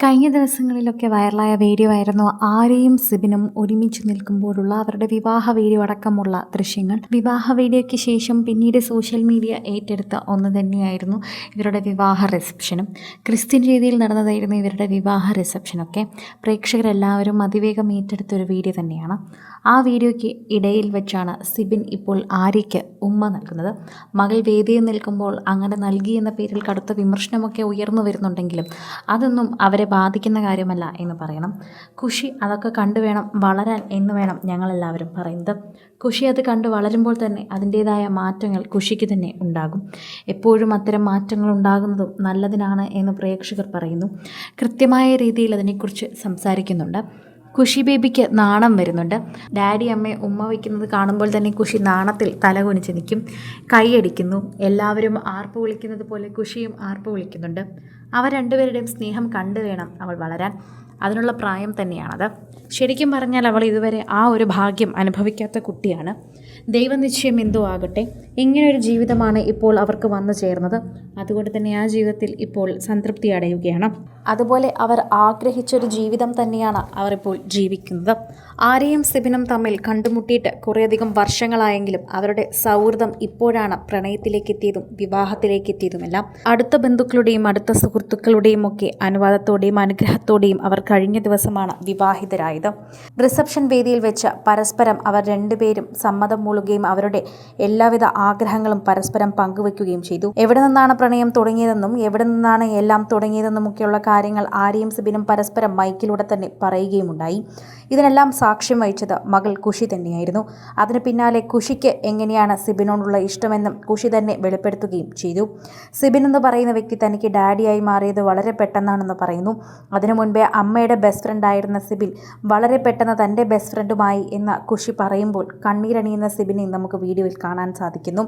കഴിഞ്ഞ ദിവസങ്ങളിലൊക്കെ വൈറലായ വീഡിയോ ആയിരുന്നു ആരെയും സിബിനും ഒരുമിച്ച് നിൽക്കുമ്പോഴുള്ള അവരുടെ വിവാഹ വീഡിയോ അടക്കമുള്ള ദൃശ്യങ്ങൾ. വിവാഹ വീഡിയോയ്ക്ക് ശേഷം പിന്നീട് സോഷ്യൽ മീഡിയ ഏറ്റെടുത്ത ഒന്ന് തന്നെയായിരുന്നു ഇവരുടെ വിവാഹ റിസപ്ഷനും ക്രിസ്ത്യൻ രീതിയിൽ നടന്നതായിരുന്നു ഇവരുടെ വിവാഹ റിസപ്ഷനൊക്കെ പ്രേക്ഷകരെല്ലാവരും അതിവേഗം ഏറ്റെടുത്ത ഒരു വീഡിയോ തന്നെയാണ്. ആ വീഡിയോയ്ക്ക് ഇടയിൽ വെച്ചാണ് സിബിൻ ഇപ്പോൾ ആര്യയ്ക്ക് ഉമ്മ നൽകുന്നത്. മകൾ വേദിയിൽ നിൽക്കുമ്പോൾ അങ്ങനെ നൽകി എന്ന പേരിൽ കടുത്ത വിമർശനമൊക്കെ ഉയർന്നു വരുന്നുണ്ടെങ്കിലും അതൊന്നും അവരെ ബാധിക്കുന്ന കാര്യമല്ല എന്ന് പറയണം. കുഷി അതൊക്കെ കണ്ടു വേണം വളരാൻ എന്ന് വേണം ഞങ്ങളെല്ലാവരും പറയുന്നത്. കുഷി അത് കണ്ട് വളരുമ്പോൾ തന്നെ അതിന്റേതായ മാറ്റങ്ങൾ കുഷിക്ക് തന്നെ ഉണ്ടാകും. എപ്പോഴും അത്തരം മാറ്റങ്ങൾ ഉണ്ടാകുന്നതും നല്ലതിനാണ് എന്ന് പ്രേക്ഷകർ പറയുന്നു. കൃത്യമായ രീതിയിൽ അതിനെക്കുറിച്ച് സംസാരിക്കുന്നുണ്ട്. കുഷി ബേബിക്ക് നാണം വരുന്നുണ്ട്. ഡാഡി അമ്മയെ ഉമ്മ വയ്ക്കുന്നത് കാണുമ്പോൾ തന്നെ കുഷി നാണത്തിൽ തലകുനിച്ച് നിൽക്കും. കൈയടിക്കുന്നു. എല്ലാവരും ആർപ്പ് വിളിക്കുന്നത് പോലെ കുഷിയും ആർപ്പ് വിളിക്കുന്നുണ്ട്. അവർ രണ്ടുപേരുടെയും സ്നേഹം കണ്ടു വേണം അവൾ വളരാൻ. അതിനുള്ള പ്രായം തന്നെയാണത്. ശരിക്കും പറഞ്ഞാൽ അവൾ ഇതുവരെ ആ ഒരു ഭാഗ്യം അനുഭവിക്കാത്ത കുട്ടിയാണ്. ദൈവനിശ്ചയം എന്തോ ആകട്ടെ ഇങ്ങനൊരു ജീവിതമാണ് ഇപ്പോൾ അവർക്ക് വന്നു ചേർന്നത്. അതുകൊണ്ട് തന്നെ ആ ജീവിതത്തിൽ ഇപ്പോൾ സംതൃപ്തി അടയുകയാണ്. അതുപോലെ അവർ ആഗ്രഹിച്ചൊരു ജീവിതം തന്നെയാണ് അവർ ഇപ്പോൾ ജീവിക്കുന്നത്. ആരെയും സിബിനും തമ്മിൽ കണ്ടുമുട്ടിയിട്ട് കുറേയധികം വർഷങ്ങളായെങ്കിലും അവരുടെ സൗഹൃദം ഇപ്പോഴാണ് പ്രണയത്തിലേക്ക് എത്തിയതും വിവാഹത്തിലേക്ക് എത്തിയതുമെല്ലാം അടുത്ത ബന്ധുക്കളുടെയും അടുത്ത സുഹൃത്തുക്കളുടെയും ഒക്കെ അനുവാദത്തോടെയും അനുഗ്രഹത്തോടെയും അവർ കഴിഞ്ഞ ദിവസമാണ് വിവാഹിതരായത്. റിസപ്ഷൻ വേദിയിൽ വെച്ച് പരസ്പരം അവർ രണ്ടുപേരും സമ്മതം മൂളുകയും അവരുടെ എല്ലാവിധ ആഗ്രഹങ്ങളും പരസ്പരം പങ്കുവെക്കുകയും ചെയ്തു. എവിടെ നിന്നാണ് പ്രണയം തുടങ്ങിയതെന്നും എവിടെ നിന്നാണ് എല്ലാം തുടങ്ങിയതെന്നും ഒക്കെയുള്ള കാര്യങ്ങൾ ആരെയും സിബിനും പരസ്പരം മൈക്കിലൂടെ തന്നെ പറയുകയുമുണ്ടായി. ഇതിനെല്ലാം സാക്ഷ്യം വഹിച്ചത് മകൾ കുഷി തന്നെയായിരുന്നു. അതിന് പിന്നാലെ കുഷിക്ക് എങ്ങനെയാണ് സിബിനോടുള്ള ഇഷ്ടമെന്നും കുഷി തന്നെ വെളിപ്പെടുത്തുകയും ചെയ്തു. സിബിൻ എന്ന് പറയുന്ന വ്യക്തി തനിക്ക് ഡാഡിയായി മാറിയത് വളരെ പെട്ടെന്നാണെന്ന് പറയുന്നു. അതിനു മുൻപേ അമ്മയുടെ ബെസ്റ്റ് ഫ്രണ്ടായിരുന്ന സിബിൻ വളരെ പെട്ടെന്ന് തന്റെ ബെസ്റ്റ് ഫ്രണ്ടുമായി എന്ന കുഷി പറയുമ്പോൾ കണ്ണീരണിയുന്ന സിബിനെ നമുക്ക് വീഡിയോയിൽ കാണാൻ സാധിക്കുന്നു.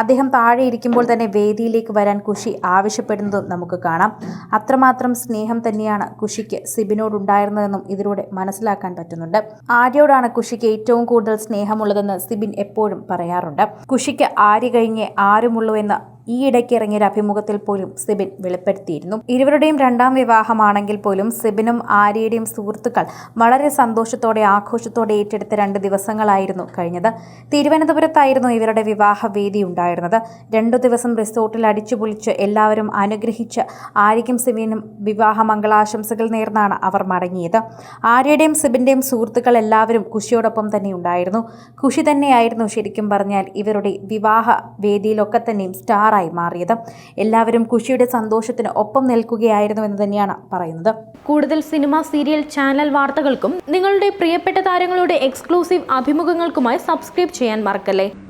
അദ്ദേഹം താഴെ ഇരിക്കുമ്പോൾ തന്നെ വേദിയിലേക്ക് വരാൻ കുഷി ആവശ്യപ്പെടുന്നതും നമുക്ക് കാണാം. അത്രമാത്രം സ്നേഹം തന്നെയാണ് കുഷിക്ക് സിബിനോടുണ്ടായിരുന്നതെന്നും ഇതിലൂടെ മനസ്സിലാക്കാൻ പറ്റുന്നുണ്ട്. ആര്യയോടാണ് കുഷിക്ക് ഏറ്റവും കൂടുതൽ സ്നേഹമുള്ളതെന്ന് സിബിൻ എപ്പോഴും പറയാറുണ്ട്. കുഷിക്ക് ആര്യ കഴിഞ്ഞേ ആരുമുള്ളൂ എന്ന് ഈ ഇടയ്ക്ക് ഇറങ്ങിയ അഭിമുഖത്തിൽ പോലും സിബിൻ വെളിപ്പെടുത്തിയിരുന്നു. ഇരുവരുടെയും രണ്ടാം വിവാഹമാണെങ്കിൽ പോലും സിബിനും ആര്യയുടെയും സുഹൃത്തുക്കൾ വളരെ സന്തോഷത്തോടെ ആഘോഷത്തോടെ ഏറ്റെടുത്ത രണ്ട് ദിവസങ്ങളായിരുന്നു കഴിഞ്ഞത്. തിരുവനന്തപുരത്തായിരുന്നു ഇവരുടെ വിവാഹവേദി ഉണ്ടായിരുന്നത്. രണ്ടു ദിവസം റിസോർട്ടിൽ അടിച്ചുപൊളിച്ച് എല്ലാവരും അനുഗ്രഹിച്ച് ആര്യയ്ക്കും സിബിനും വിവാഹ മംഗളാശംസകൾ നേർന്നാണ് അവർ മടങ്ങിയത്. ആര്യയുടെയും സിബിന്റെയും സുഹൃത്തുക്കൾ എല്ലാവരും കുഷിയോടൊപ്പം തന്നെ ഉണ്ടായിരുന്നു. കുഷി തന്നെയായിരുന്നു ശരിക്കും പറഞ്ഞാൽ ഇവരുടെ വിവാഹ വേദിയിലൊക്കെ തന്നെയും സ്റ്റാറായി മാറിയത്. എല്ലാവരും കുഷിയുടെ സന്തോഷത്തിന് ഒപ്പം നിൽക്കുകയായിരുന്നു എന്ന് തന്നെയാണ് പറയുന്നത്. കൂടുതൽ സിനിമ സീരിയൽ ചാനൽ വാർത്തകൾക്കും നിങ്ങളുടെ പ്രിയപ്പെട്ട താരങ്ങളുടെ എക്സ്ക്ലൂസീവ് അഭിമുഖങ്ങൾക്കുമായി സബ്സ്ക്രൈബ് ചെയ്യാൻ മറക്കല്ലേ?